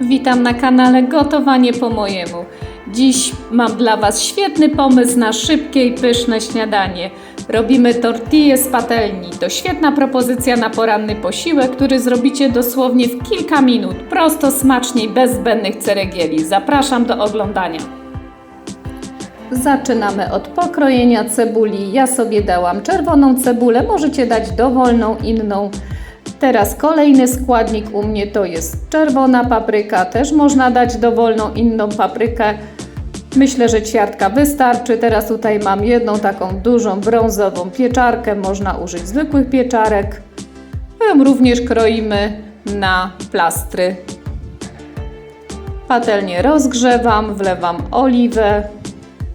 Witam na kanale Gotowanie po mojemu. Dziś mam dla Was świetny pomysł na szybkie i pyszne śniadanie. Robimy tortille z patelni. To świetna propozycja na poranny posiłek, który zrobicie dosłownie w kilka minut. Prosto, smacznie i bez zbędnych ceregieli. Zapraszam do oglądania. Zaczynamy od pokrojenia cebuli. Ja sobie dałam czerwoną cebulę, możecie dać dowolną inną. Teraz kolejny składnik u mnie to jest czerwona papryka, też można dać dowolną inną paprykę. Myślę, że ćwiartka wystarczy. Teraz tutaj mam jedną taką dużą brązową pieczarkę, można użyć zwykłych pieczarek. Również kroimy na plastry. Patelnię rozgrzewam, wlewam oliwę,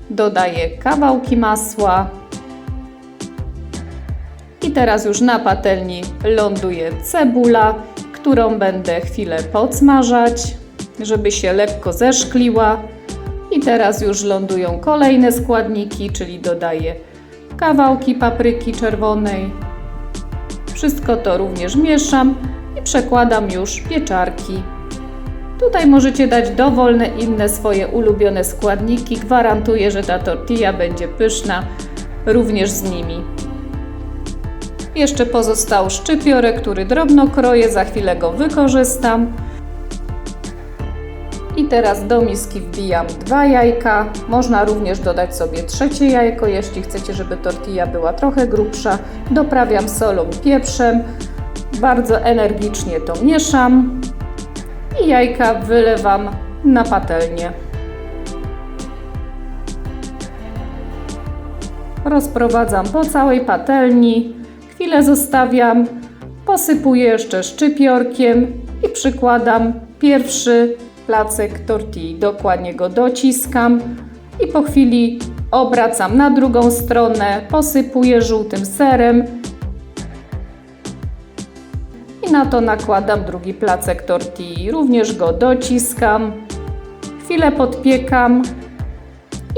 dodaję kawałki masła. I teraz już na patelni ląduje cebula, którą będę chwilę podsmażać, żeby się lekko zeszkliła. I teraz już lądują kolejne składniki, czyli dodaję kawałki papryki czerwonej. Wszystko to również mieszam i przekładam już pieczarki. Tutaj możecie dać dowolne inne swoje ulubione składniki. Gwarantuję, że ta tortilla będzie pyszna również z nimi. Jeszcze pozostał szczypiorek, który drobno kroję, za chwilę go wykorzystam. I teraz do miski wbijam dwa jajka. Można również dodać sobie trzecie jajko, jeśli chcecie, żeby tortilla była trochę grubsza. Doprawiam solą i pieprzem. Bardzo energicznie to mieszam. I jajka wylewam na patelnię. Rozprowadzam po całej patelni. Chwilę zostawiam, posypuję jeszcze szczypiorkiem i przykładam pierwszy placek tortilli. Dokładnie go dociskam i po chwili obracam na drugą stronę, posypuję żółtym serem i na to nakładam drugi placek tortilli. Również go dociskam, chwilę podpiekam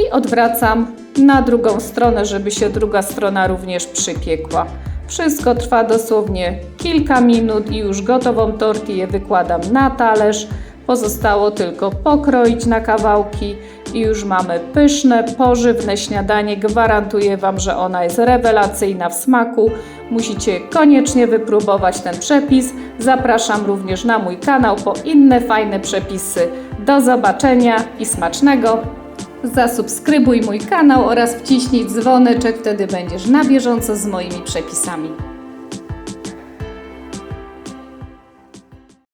i odwracam na drugą stronę, żeby się druga strona również przypiekła. Wszystko trwa dosłownie kilka minut i już gotową tortillę wykładam na talerz. Pozostało tylko pokroić na kawałki i już mamy pyszne, pożywne śniadanie. Gwarantuję Wam, że ona jest rewelacyjna w smaku. Musicie koniecznie wypróbować ten przepis. Zapraszam również na mój kanał po inne fajne przepisy. Do zobaczenia i smacznego! Zasubskrybuj mój kanał oraz wciśnij dzwoneczek, wtedy będziesz na bieżąco z moimi przepisami.